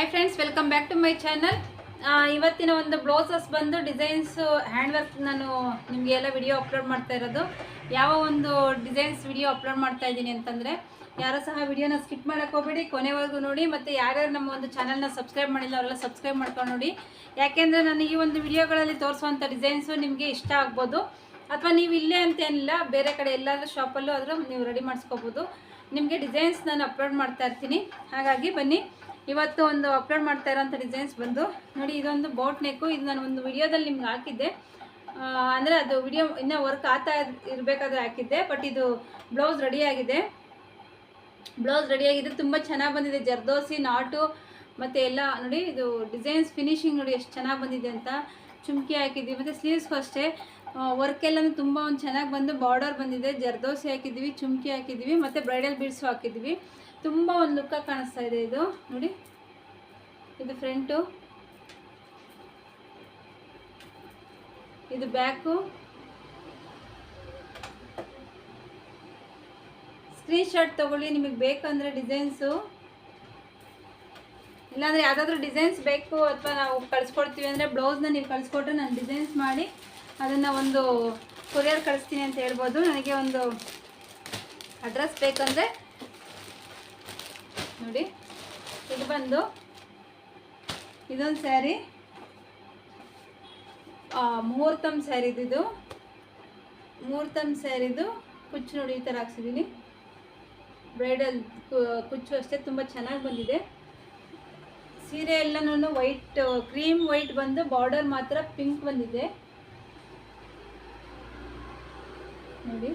Hi friends welcome back to my channel ಇವತ್ತಿನ ಒಂದು blouses ಬಂದು ಡಿಸೈನ್ಸ್ ಹ್ಯಾಂಡ್ ವರ್ಕ್ ನಾನು ನಿಮಗೆ ಎಲ್ಲ ವಿಡಿಯೋ ಅಪ್ಲೋಡ್ ಮಾಡ್ತಾ ಇರೋದು. ಯಾವ ಒಂದು ಡಿಸೈನ್ಸ್ ವಿಡಿಯೋ ಅಪ್ಲೋಡ್ ಮಾಡ್ತಾ ಇದ್ದೀನಿ ಅಂತಂದರೆ, ಯಾರೂ ಸಹ ವಿಡಿಯೋನ ಸ್ಕಿಪ್ ಮಾಡೋಕ್ಕೆ ಹೋಗ್ಬೇಡಿ, ಕೊನೆವರೆಗೂ ನೋಡಿ ಮತ್ತು ಯಾರ್ಯಾರು ನಮ್ಮ ಒಂದು ಚಾನಲ್ನ ಸಬ್ಸ್ಕ್ರೈಬ್ ಮಾಡಿಲ್ಲ ಅವರೆಲ್ಲ ಸಬ್ಸ್ಕ್ರೈಬ್ ಮಾಡ್ಕೊಂಡು ನೋಡಿ. ಯಾಕೆಂದರೆ ನಾನು ಈ ಒಂದು ವಿಡಿಯೋಗಳಲ್ಲಿ ತೋರಿಸುವಂಥ ಡಿಸೈನ್ಸು ನಿಮಗೆ ಇಷ್ಟ ಆಗ್ಬೋದು. ಅಥವಾ ನೀವು ಇಲ್ಲೇ ಅಂತೇನಿಲ್ಲ ಬೇರೆ ಕಡೆ ಎಲ್ಲಾದರೂ ಶಾಪಲ್ಲೂ ಆದರೂ ನೀವು ರೆಡಿ ಮಾಡಿಸ್ಕೋಬೋದು. ನಿಮಗೆ ಡಿಸೈನ್ಸ್ ನಾನು ಅಪ್ಲೋಡ್ ಮಾಡ್ತಾ ಇರ್ತೀನಿ. ಹಾಗಾಗಿ ಬನ್ನಿ. ಇವತ್ತು ಒಂದು ಅಪ್ಲೋಡ್ ಮಾಡ್ತಾ ಇರೋಂಥ ಡಿಸೈನ್ಸ್ ಬಂದು. ನೋಡಿ, ಇದೊಂದು ಬೋಟ್ ನೆಕ್ಕು ಇದು ನಾನು ಒಂದು ವಿಡಿಯೋದಲ್ಲಿ ನಿಮ್ಗೆ ಹಾಕಿದ್ದೆ. ಅಂದರೆ ಅದು ವಿಡಿಯೋ ಇನ್ನೂ ವರ್ಕ್ ಆಗ್ತಾ ಇರಬೇಕಾದ್ರೆ ಹಾಕಿದ್ದೆ ಬಟ್ ಇದು ಬ್ಲೌಸ್ ರೆಡಿಯಾಗಿದೆ ಬ್ಲೌಸ್ ರೆಡಿಯಾಗಿದೆ ತುಂಬ ಚೆನ್ನಾಗಿ ಬಂದಿದೆ. ಜರ್ದೋಸಿ, ನಾಟು, ಮತ್ತು ಎಲ್ಲ. ನೋಡಿ, ಇದು ಡಿಸೈನ್ಸ್ ಫಿನಿಶಿಂಗ್ ನೋಡಿ ಎಷ್ಟು ಚೆನ್ನಾಗಿ ಬಂದಿದೆ ಅಂತ. ಚುಮ್ಕಿ ಹಾಕಿದ್ವಿ. ಮತ್ತು ಸ್ಲೀವ್ಸ್ಗೂ ಅಷ್ಟೇ ವರ್ಕ್ ಎಲ್ಲನೂ ತುಂಬ ಒಂದು ಚೆನ್ನಾಗಿ ಬಂದು ಬಾರ್ಡರ್ ಬಂದಿದೆ. ಜರ್ದೋಸಿ ಹಾಕಿದ್ವಿ, ಚುಮ್ಕಿ ಹಾಕಿದ್ವಿ, ಮತ್ತು ಬ್ರೈಡಲ್ ಬೀಡ್ಸು ಹಾಕಿದ್ವಿ. ತುಂಬ ಒಂದು ಲುಕ್ಕಾಗಿ ಕಾಣಿಸ್ತಾ ಇದೆ ಇದು. ನೋಡಿ. ಇದು ಫ್ರಂಟು ಇದು ಬ್ಯಾಕು ಸ್ಕ್ರೀನ್ ಶಾಟ್ ತೊಗೊಳ್ಳಿ, ನಿಮಗೆ ಬೇಕಂದರೆ ಡಿಸೈನ್ಸು ಇಲ್ಲಾಂದರೆ ಯಾವುದಾದ್ರೂ ಡಿಸೈನ್ಸ್ ಬೇಕು ಅಥವಾ ನಾವು ಕಳಿಸ್ಕೊಡ್ತೀವಿ ಅಂದರೆ ಬ್ಲೌಸ್ನ ನೀವು ಕಳಿಸ್ಕೊಟ್ರೆ ನಾನು ಡಿಸೈನ್ಸ್ ಮಾಡಿ ಅದನ್ನು ಒಂದು ಕೊರಿಯರ್ ಕಳಿಸ್ತೀನಿ ಅಂತ ಹೇಳ್ಬೋದು. ನನಗೆ ಒಂದು ಅಡ್ರೆಸ್ ಬೇಕಂದರೆ ನೋಡಿ, ಇದು ಬಂದು ಇದೊಂದು ಸ್ಯಾರಿ. ಮುಹೂರ್ತಮ್ ಸ್ಯಾರಿದು ಮುಹೂರ್ತಮ್ ಸ್ಯಾರಿದು ಕುಚ್ಚು ನೋಡಿ ಈ ಥರ ಹಾಕ್ಸಿದ್ದೀನಿ ಬ್ರೈಡಲ್ ಕುಚ್ಚು ಅಷ್ಟೇ ತುಂಬ ಚೆನ್ನಾಗಿ ಬಂದಿದೆ. ಸೀರೆ ಎಲ್ಲನೂ ವೈಟ್, ಕ್ರೀಮ್ ವೈಟ್ ಬಂದು ಬಾರ್ಡರ್ ಮಾತ್ರ ಪಿಂಕ್ ಬಂದಿದೆ. ನೋಡಿ.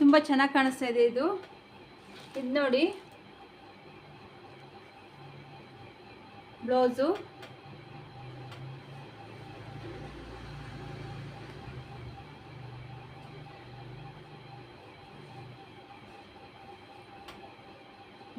ತುಂಬ ಚೆನ್ನಾಗಿ ಕಾಣಿಸ್ತಾ ಇದೆ ಇದು. ಇದು ನೋಡಿ. ಬ್ಲೌಸು.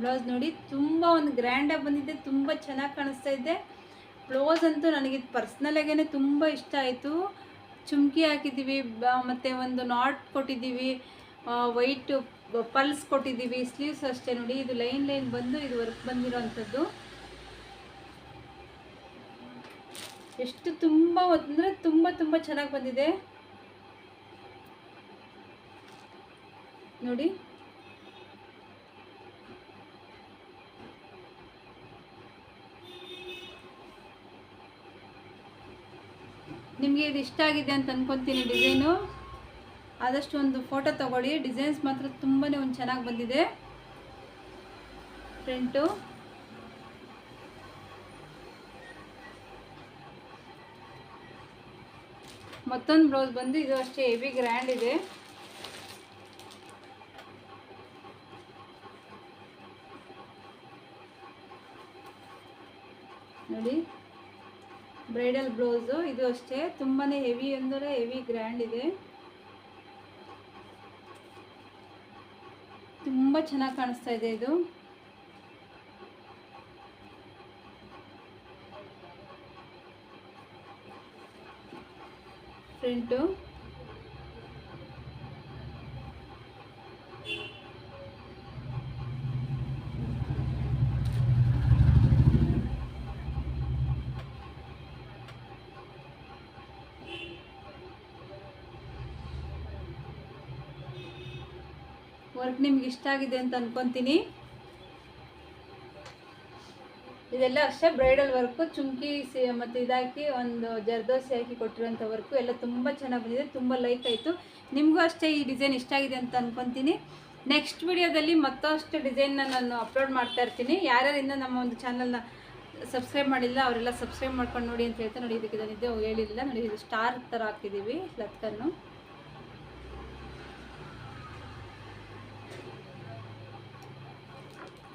ಬ್ಲೌಸ್ ನೋಡಿ ತುಂಬ ಒಂದು ಗ್ರ್ಯಾಂಡಾಗಿ ಬಂದಿದೆ, ತುಂಬ ಚೆನ್ನಾಗಿ ಕಾಣಿಸ್ತಾ ಇದೆ. ಬ್ಲೌಸ್ ಅಂತೂ ನನಗೆ ಪರ್ಸ್ನಲಾಗೇ ತುಂಬ ಇಷ್ಟ ಆಯಿತು. ಚುಮ್ಕಿ ಹಾಕಿದ್ದೀವಿ ಮತ್ತು ಒಂದು ನಾಟ್ ಕೊಟ್ಟಿದ್ದೀವಿ ವೈಟ್ ಪಲ್ಸ್ ಕೊಟ್ಟಿದ್ದೀವಿ ಸ್ಲೀವ್ಸ್ ಅಷ್ಟೇ ನೋಡಿ, ಇದು ಲೈನ್ ಲೈನ್ ಬಂದು ಇದು ವರ್ಕ್ ಬಂದಿರೋ ಅಂಥದ್ದು ಎಷ್ಟು ತುಂಬ ಅಂದರೆ ತುಂಬ ತುಂಬ ಚೆನ್ನಾಗಿ ಬಂದಿದೆ. ನೋಡಿ. ನಿಮಗೆ ಇದು ಇಷ್ಟ ಆಗಿದೆ ಅಂತ ಅನ್ಕೊತೀನಿ ಡಿಸೈನು ಆದಷ್ಟು ಒಂದು ಫೋಟೋ ತಗೊಳ್ಳಿ. ಡಿಸೈನ್ಸ್ ಮಾತ್ರ ತುಂಬಾ ಒಂದು ಚೆನ್ನಾಗಿ ಬಂದಿದೆ. ಪ್ರಿಂಟು ಮತ್ತೊಂದು ಬ್ಲೌಸ್ ಬಂದು ಇದು ಅಷ್ಟೇ ಹೆವಿ ಗ್ರ್ಯಾಂಡ್ ಇದೆ. ನೋಡಿ. ಬ್ರೈಡಲ್ ಬ್ಲೌಸು ಇದು ಅಷ್ಟೇ. ತುಂಬಾ ಹೆವಿ ಅಂದರೆ ಹೆವಿ ಗ್ರ್ಯಾಂಡ್ ಇದೆ. ತುಂಬ ಚೆನ್ನಾಗಿ ಕಾಣಿಸ್ತಾ ಇದೆ ಇದು. ಪ್ರಿಂಟು ವರ್ಕ್ ನಿಮ್ಗೆ ಇಷ್ಟ ಆಗಿದೆ ಅಂತ ಅನ್ಕೊತೀನಿ. ಇದೆಲ್ಲ ಅಷ್ಟೇ ಬ್ರೈಡಲ್ ವರ್ಕು, ಚುಮ್ಕಿ ಸಿ, ಮತ್ತು ಇದಾಕಿ ಒಂದು ಜರ್ದೋಸಿ ಹಾಕಿ ಕೊಟ್ಟಿರೋಂಥ ವರ್ಕು. ಎಲ್ಲ ತುಂಬ ಚೆನ್ನಾಗಿ ಬಂದಿದೆ, ತುಂಬ ಲೈಕ್ ಆಯಿತು. ನಿಮಗೂ ಅಷ್ಟೇ ಈ ಡಿಸೈನ್ ಇಷ್ಟ ಆಗಿದೆ ಅಂತ ಅನ್ಕೊತೀನಿ. ನೆಕ್ಸ್ಟ್ ವಿಡಿಯೋದಲ್ಲಿ ಮತ್ತಷ್ಟು ಡಿಸೈನ್ನ ನಾನು ಅಪ್ಲೋಡ್ ಮಾಡ್ತಾ ಇರ್ತೀನಿ. ಯಾರ್ಯಾರಿಂದ ನಮ್ಮ ಒಂದು ಚಾನಲ್ನ ಸಬ್ಸ್ಕ್ರೈಬ್ ಮಾಡಿಲ್ಲ, ಅವರೆಲ್ಲ ಸಬ್ಸ್ಕ್ರೈಬ್ ಮಾಡ್ಕೊಂಡು ನೋಡಿ ಅಂತ ಹೇಳ್ತಾ ನೋಡಿ ಇದಕ್ಕೆ ಇದನ್ನಿದೆ ಹೇಳಿಲ್ಲ ನೋಡಿ, ಇದು ಸ್ಟಾರ್ ಥರ ಹಾಕಿದ್ದೀವಿ, ಲತ್ಕನ್ನು.